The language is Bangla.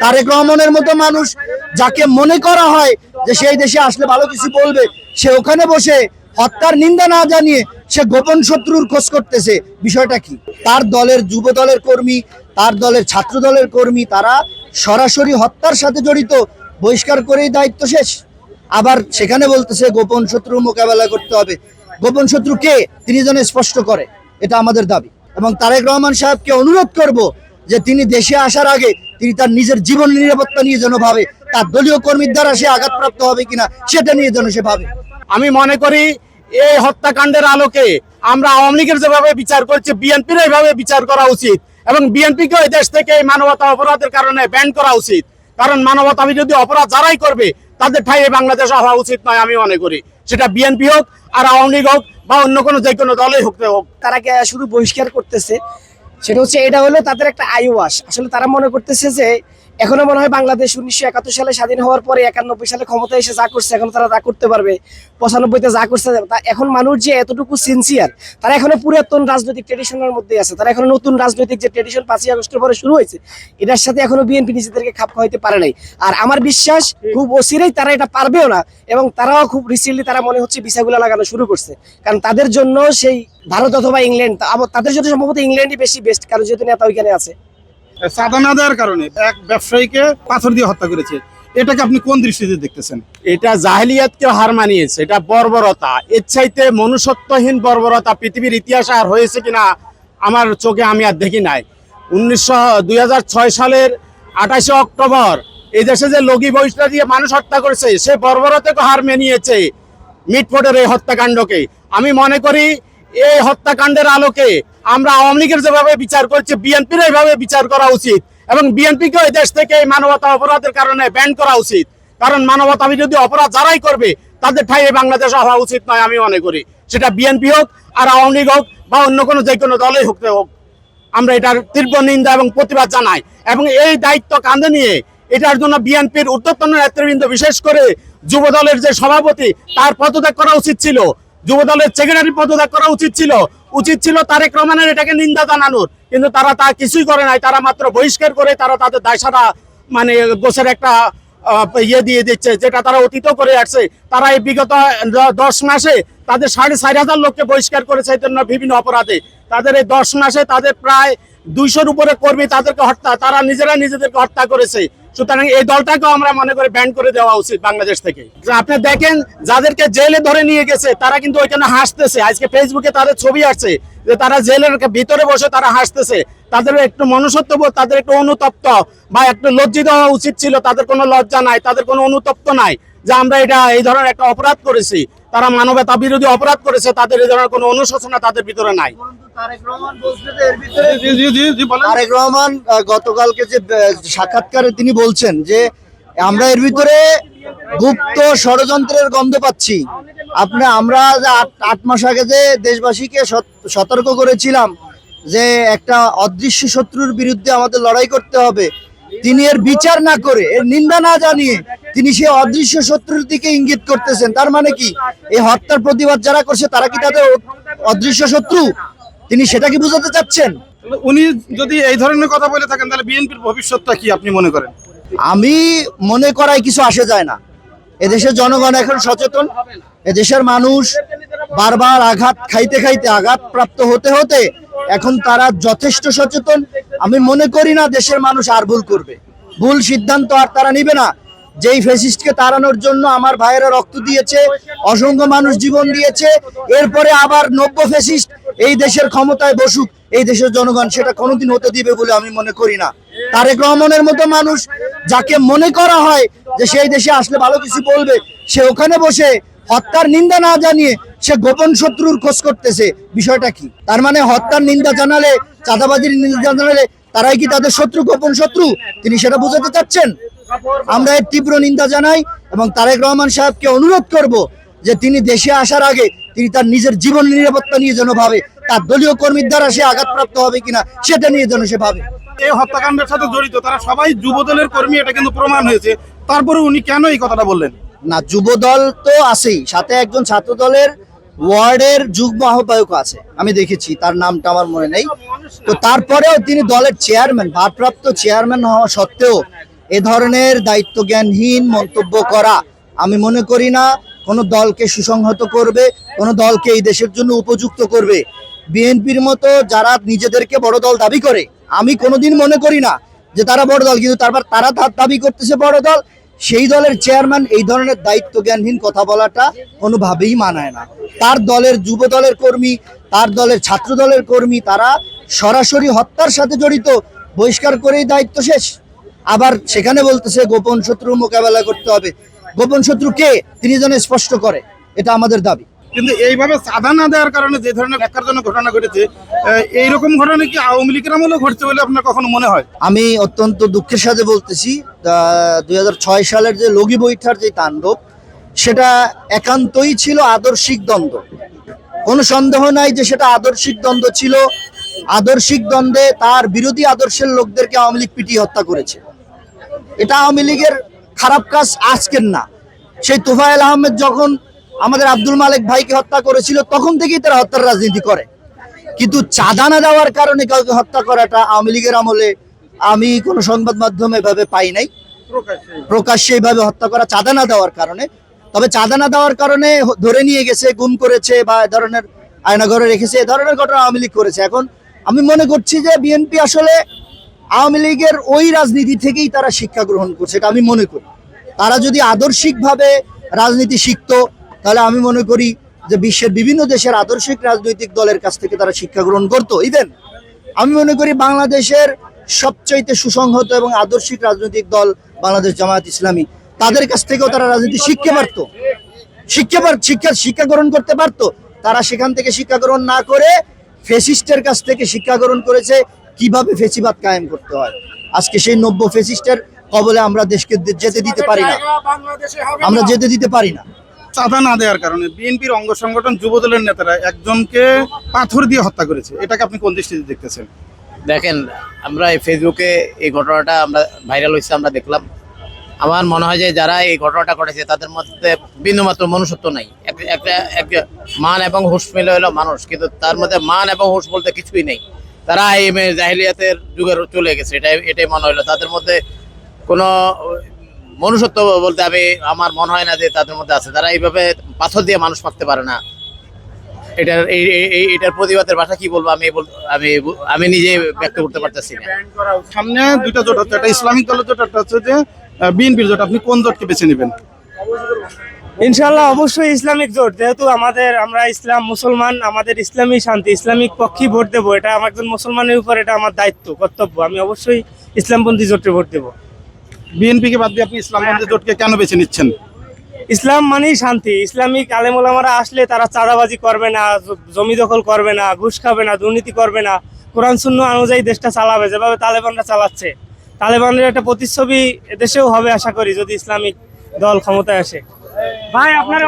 তারেক রহমানের মতো মানুষ যাকে মনে করা হয় যে সেই দেশে আসলে ভালো কিছু বলবে, সে ওখানে বসে হত্যার নিন্দা না জানিয়ে সে গোপন শত্রুর খোঁজ করতেছে। বিষয়টা কি? তার দলের যুব দলের কর্মী, তার দলের ছাত্র দলের কর্মী, তারা সরাসরি হত্যার সাথে জড়িত, বহিষ্কার করেই দায়িত্ব শেষ। আবার সেখানে বলতেছে, গোপন শত্রুর মোকাবেলা করতে হবে। গোপন শত্রু কে? তিনি যেন স্পষ্ট করে। এটা আমাদের দাবি। এবং তারেক রহমান সাহেবকে অনুরোধ করব যে তিনি দেশে আসার আগে তিনি তার নিজের জীবন নিরাপত্তা নিয়ে যেন ভাবে তার দলীয় কর্মীর দ্বারা সে আঘাতপ্রাপ্ত হবে কিনা সেটা নিয়ে যেন সে ভাবে। আমি মনে করি এই হত্যাকাণ্ডের আলোকে আমরা আওয়ামী লীগের যেভাবে বিচার করছি বিএনপির এইভাবে বিচার করা উচিত এবং বিএনপিকে এই দেশ থেকে এই মানবতা অপরাধের কারণে ব্যান করা উচিত। কারণ মানবতা বিরোধী অপরাধ যারাই করবে তাদের ঠাইয়ে বাংলাদেশ হওয়া উচিত নয় আমি মনে করি। সেটা বিএনপি হোক আর আওয়ামী লীগ হোক বা অন্য কোনো যে কোনো দলই হোক হোক। তারা শুধু বহিষ্কার করতেছে সেটা হচ্ছে এটা হলো তাদের একটা আইওয়াস আসলে তারা মনে করতেছে যে এখনও মনে হয় বাংলাদেশ উনিশশো একাত্তর সালে স্বাধীন হওয়ার পরে একানব্বই সালে ক্ষমতায় এসে যা করছে, এখন তারা তা করতে পারবে। পঁচানব্বইতে যা করছে, তা এখন মানুষ যে এতটুকু সিনসিয়ার তারা এখনও পুরাতন রাজনৈতিক ট্রেডিশনের মধ্যে আছে। তারা এখনও নতুন রাজনৈতিক যে ট্রেডিশন পাঁচই আগস্টের পরে শুরু হয়েছে, এটার সাথে এখনও বিএনপি নিজেদেরকে খাপ খাওয়াইতে পারে নাই। আর আমার বিশ্বাস, খুব অচিরেই তারা এটা পারবেও না, এবং তারাও খুব রিসেন্টলি তারা মনে হচ্ছে ভিসাগুলো লাগানো শুরু করছে। কারণ তাদের জন্য সেই ভারত অথবা ইংল্যান্ড তাদের জন্য সম্ভবত ইংল্যান্ডই বেশি বেস্ট কারণ যেহেতু নেতা ওইখানে আছে। চাঁদা না দেওয়ার কারণে এক ব্যবসায়ীকে পাথর দিয়ে হত্যা করেছে। এটাকে আপনি কোন দৃষ্টিতে দেখতেছেন? এটা জাহেলিয়াতকে হার মানিয়েছে, এটা বর্বরতা। এর চাইতে মনুষ্যত্বহীন বর্বরতা পৃথিবীর ইতিহাসে আর হয়েছে কিনা আমার চোখে আমি আর দেখি নাই। উনিশশো, দুই সালের আঠাশে অক্টোবর এই দেশে যে লগি বহিষ্কার দিয়ে মানুষ হত্যা করেছে, সে বর্বরতাকে হার মেনিয়েছে মিটফোটের এই হত্যাকাণ্ডকে। আমি মনে করি এই হত্যাকাণ্ডের আলোকে আমরা আওয়ামী লীগের যেভাবে বিচার করছি, বিএনপির এইভাবে বিচার করা উচিত এবং বিএনপিকে এই দেশ থেকে এই মানবতা অপরাধের কারণে ব্যান করা উচিত। কারণ মানবতা বিরোধী অপরাধ যারাই করবে, তাদের ঠাইয়ে বাংলাদেশ হওয়া উচিত নয় আমি মনে করি। সেটা বিএনপি হোক আর আওয়ামী লীগ হোক বা অন্য কোনো যে কোনো দলই হোক হোক। আমরা এটার তীব্র নিন্দা এবং প্রতিবাদ জানাই এবং এই দায়িত্ব কাঁধে নিয়ে এটার জন্য বিএনপির ঊর্ধ্বতন নেতৃবৃন্দ বিশেষ করে যুব দলের যে সভাপতি, তার পদত্যাগ করা উচিত ছিল। যুব দলের সেক্রেটারি পদত্যাগ করা উচিত ছিল। উচিত ছিল তারেক রহমানের এটাকে নিন্দা জানানোর। কিন্তু তারা তা কিছুই করে নাই। তারা মাত্র বহিষ্কার করে তারা তাদের দায়সারা মানে গোছের একটা ইয়ে দিয়ে দিচ্ছে, যেটা তারা অতীত করে আসছে। তারা এই বিগত দশ মাসে তাদের সাড়ে চার হাজার লোককে বহিষ্কার করেছে এই জন্য বিভিন্ন অপরাধে। তাদের এই দশ মাসে তাদের প্রায় দুইশোর উপরে কর্মী তাদেরকে হত্যা, তারা নিজেরা নিজেদেরকে হত্যা করেছে। সুতরাং এই দলটাকেও আমরা মনে করি ব্যান করে দেওয়া উচিত বাংলাদেশ থেকে। আপনি দেখেন, যাদেরকে জেলে ধরে নিয়ে গেছে, তারা কিন্তু ওইখানে হাসতেছে। আজকে ফেসবুকে তাদের ছবি আসছে যে তারা জেলের ভিতরে বসে তারা হাসতেছে। তাদের একটু মনুষ্যত্ববোধ তাদের একটু অনুতপ্ত বা একটু লজ্জিত হওয়া উচিত ছিল, তাদের কোনো লজ্জা নাই, তাদের কোনো অনুতপ্ত নাই যে আমরা এটা এই ধরনের একটা অপরাধ করেছি। তারা মানবতা বিরোধী অপরাধ করেছে, তাদের এই ধরনের কোনো অনুশোচনা তাদের ভিতরে নাই। তারেক রহমান গতকালকে যে সাক্ষাৎকারে তিনি বলছেন যে আমরা এর ভিতরে গুপ্ত ষড়যন্ত্রের গন্ধ পাচ্ছি। আপনি আমরা আট আট মাস আগে যে দেশবাসীকে সতর্ক করেছিলাম যে একটা অদৃশ্য শত্রুর বিরুদ্ধে আমাদের লড়াই করতে হবে তিনি এর বিচার না করে এর নিন্দা না জানিয়ে তিনি সে অদৃশ্য শত্রুর দিকে ইঙ্গিত করতেছেন। তার মানে কি? এই হত্যার প্রতিবাদ যারা করছে তারা কি তাদের অদৃশ্য শত্রু? তিনি সেটা কি বুঝাতে চাচ্ছেন? উনি যদি এই ধরনের কথা বলে থাকেন তাহলে বিএনপির ভবিষ্যৎটা কি আপনি মনে করেন? আমি মনে করাই কিছু আসে যায় না। এদেশের জনগণ এখন সচেতন এদেশের মানুষ বারবার আঘাত খাইতে খাইতে আঘাত প্রাপ্ত হতে হতে এখন তারা যথেষ্ট সচেতন। আমি মনে করি না দেশের মানুষ আর ভুল করবে। ভুল সিদ্ধান্ত আর তারা নিবে না। যেই ফেসিস্টকে তাড়ানোর জন্য আমার ভাইয়েরা রক্ত দিয়েছে অসংখ্য মানুষ জীবন দিয়েছে এরপরে আবার নব্য ফেসিস্ট এই দেশের ক্ষমতায় বসুক, এই দেশের জনগণ সেটা কোনোদিন হতে দিবে বলে আমি মনে করি না। তারেক রহমানের মতো মানুষ যাকে মনে করা হয় যে সেই দেশে আসলে ভালো কিছু বলবে, সে ওখানে বসে হত্যার নিন্দা না জানিয়ে সে গোপন শত্রুর খোঁজ করতেছে। বিষয়টা কি? তার মানে হত্যার নিন্দা জানালে, চাঁদাবাজির নিন্দা জানালে তারাই কি তাদের শত্রু, গোপন শত্রু? তিনি সেটা বোঝাতে চাচ্ছেন। আমরা এর তীব্র নিন্দা জানাই এবং তারেক রহমান সাহেবকে অনুরোধ করব যে তিনি দেশে আসার আগে তিনি তার নিজের জীবন নিরাপত্তা নিয়ে যেন ভাবে তার দলীয় কর্মীর দ্বারা সে আঘাতপ্রাপ্ত হবে কিনা সেটা নিয়ে যেন সে ভাবে। এই হত্যাকাণ্ডের সাথে জড়িত তারা সবাই যুব দলের কর্মী এটা কিন্তু প্রমাণ হয়েছে। তারপরে উনি কেন এই কথাটা বললেন? না যুব দল তো আছেই সাথে একজন ছাত্র দলের ওয়ার্ডের যুগ্ম আহ্বায়ক আছে আমি দেখেছি তার নামটা আমার মনে নেই। তো তারপরেও তিনি দলের চেয়ারম্যান ভারপ্রাপ্ত চেয়ারম্যান হওয়া সত্ত্বেও এ ধরনের দায়িত্ব জ্ঞানহীন মন্তব্য করা আমি মনে করি না। কোনো দলকে সুসংহত করবে, কোনো দলকে এই দেশের জন্য উপযুক্ত করবে। বিএনপির মতো যারা নিজেদেরকে বড় দল দাবি করে, আমি কোনোদিন মনে করি না যে তারা বড় দল, কিন্তু তারপর তারা দাবি করতেছে বড় দল, সেই দলের চেয়ারম্যান এই ধরনের দায়িত্ব জ্ঞানহীন কথা বলাটা কোনোভাবেই মানায় না। তার দলের যুব দলের কর্মী, তার দলের ছাত্র দলের কর্মী, তারা সরাসরি হত্যার সাথে জড়িত, বহিষ্কার করেই দায়িত্ব শেষ। আবার সেখানে বলতেছে, গোপন শত্রু মোকাবেলা করতে হবে। গোপন শত্রু কে তিনি যেন স্পষ্ট করে এটা আমাদের দাবি। কিন্তু এইভাবে চাঁদা না দেওয়ার কারণে যে ধরনের ন্যাক্কারজনক ঘটনা ঘটেছে এইরকম ঘটনা কি আওয়ামী লীগের আমলেও ঘটছে বলে আপনার কখনো মনে হয়? আমি অত্যন্ত দুঃখের সাথে বলতেছি দুই হাজার ছয় সালের যে লগি বৈঠার যে তাণ্ডব সেটা একান্তই ছিল আদর্শিক দ্বন্দ্ব। কোনো সন্দেহ নাই যে সেটা আদর্শিক দ্বন্দ্ব ছিল। আদর্শিক দ্বন্দ্বে তার বিরোধী আদর্শের লোকদেরকে আওয়ামী লীগ পিটিয়ে হত্যা করেছে। এটা আওয়ামী লীগের খারাপ কাজ আজকের না। সেই তোফায়েল আহমেদ যখন আমাদের আব্দুল মালিক ভাইকে হত্যা করেছিল, তখন থেকেই তারা হত্যার রাজনীতি করে। কিন্তু চাঁদা না দেওয়ার কারণে কাউকে হত্যা করাটা আওয়ামী লীগের আমলে আমি কোনো সংবাদ মাধ্যমে এভাবে পাই নাই। প্রকাশ্যে এইভাবে হত্যা করা চাঁদা না দেওয়ার কারণে। তবে চাঁদা না দেওয়ার কারণে ধরে নিয়ে গেছে, গুম করেছে বা এ ধরনের আয়নাঘরে রেখেছে, এ ধরনের ঘটনা আওয়ামী লীগ করেছে। এখন আমি মনে করছি যে বিএনপি আসলে আওয়ামী লীগের ওই রাজনীতি থেকেই তারা শিক্ষা গ্রহণ করছে আমি মনে করি। তারা যদি আদর্শিকভাবে রাজনীতি শিখতো, তাহলে আমি মনে করি যে বিশ্বের বিভিন্ন দেশের আদর্শিক রাজনৈতিক দলের কাছ থেকে তারা শিক্ষা গ্রহণ করতো। ইভেন আমি মনে করি বাংলাদেশের সবচাইতে সুসংহত এবং আদর্শিক রাজনৈতিক দল বাংলাদেশ জামায়াত ইসলামী। তাদের কাছ থেকেও তারা রাজনীতি শিখতে পারতো। শিক্ষা শিক্ষা শিক্ষা গ্রহণ করতে পারতো। তারা সেখান থেকে শিক্ষা গ্রহণ না করে ফেসিস্টের কাছ থেকে শিক্ষা গ্রহণ করেছে। কীভাবে ফেসিবাদ কায়েম করতে হয়? আজকে সেই নব্য ফেসিস্টের কবলে আমরা দেশকে যেতে দিতে পারি না। আমরা যেতে দিতে পারি না। চাঁদা না দেওয়ার কারণে বিএনপির অঙ্গ সংগঠন যুবদলের নেতারা একজনকে পাথর দিয়ে হত্যা করেছে। এটাকে আপনি কোন দৃষ্টিতে দেখতেছেন? দেখেন আমরা এই ফেসবুকে এই ঘটনাটা আমরা ভাইরাল হয়েছে আমরা দেখলাম। আমার মনে হয় যে যারা এই ঘটনাটা ঘটেছে তাদের মধ্যে বিন্দুমাত্র মনুষ্যত্ব নাই। একটা একটা মান এবং হুশ মিলে হলো মানুষ কিন্তু তার মধ্যে মান এবং হুশ বলতে কিছুই নেই। তারা এই জাহিলিয়াতের যুগের চলে গেছে, এটাই এটাই মনে হলো তাদের মধ্যে কোনো মনুষ্যত্ব বলতে আমি, আমার মনে হয় না যে তাদের মধ্যে আছে। তারা এইভাবে পাথর দিয়ে মানুষ মারতে পারে না। এটার, এই এটার প্রতিবাদের ভাষা কি বলব আমি আমি আমি নিজে ব্যক্ত করতে পারতেছি না। সামনে দুইটা জোট হচ্ছে একটা ইসলামিক দলের জোট, একটা হচ্ছে যে বিএনপির জোট। আপনি কোন জোটকে বেছে নেবেন? ইনশাল্লাহ অবশ্যই ইসলামিক জোট যেহেতু আমাদের আমরা ইসলাম মুসলমান আমাদের ইসলামী শান্তি ইসলামিক পক্ষেই ভোট দেবো। এটা আমার একজন মুসলমানের উপর এটা আমার দায়িত্ব কর্তব্য। আমি অবশ্যই ইসলামপন্থী জোটে ভোট দেবো। বিএনপিকে বাদ দিয়ে আপনি ইসলামপন্থী জোটকে কেন বেছে নিচ্ছেন? ইসলাম মানেই শান্তি। ইসলামিক আলেমোলামারা আসলে তারা চাঁদাবাজি করবে না জমি দখল করবে না ঘুষ খাবে না দুর্নীতি করবে না। কোরআন শূন্য অনুযায়ী দেশটা চালাবে যেভাবে তালেবানরা চালাচ্ছে। তালেবানের একটা প্রতিচ্ছবি দেশেও হবে আশা করি যদি ইসলামিক দল ক্ষমতায় আসে। ভাই আপনারা